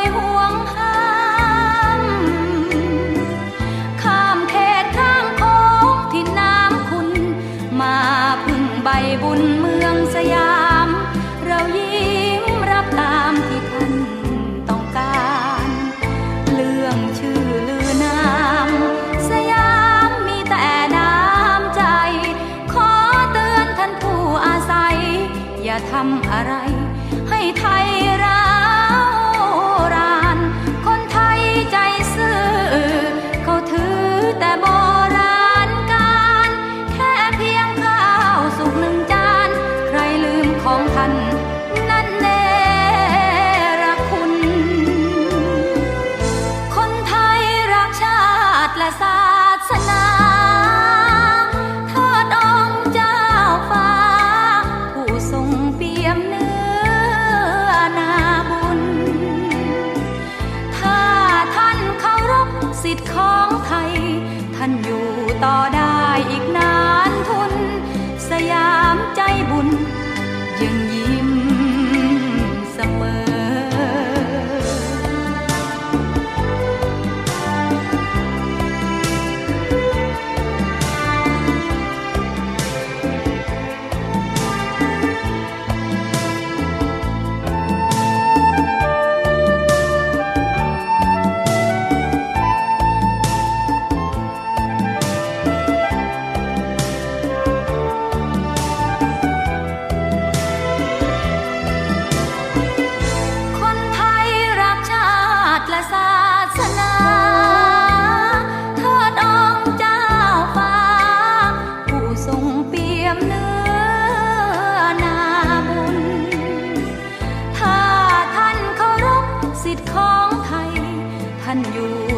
ยห่วงห้ามข้ามเขตข้างโค้งที่น้ำคุณ มาพึ่งใบบุญเมืองสยาม เรายิ้มรับตามที่ท่านต้องการ เรื่องชื่อลือนามสยามมีแต่น้ำใจ ขอเตือนท่านผู้อาศัย อย่าทำอะไรให้ไทยร้า ศาสนาเทิดองค์เจ้าฟ้า ผู้ทรงเปี่ยมเนื้อนาบุญ ถ้าท่านเคารพสิทธิ์ของไทย ท่านอยู่ต่อไท่านอยู่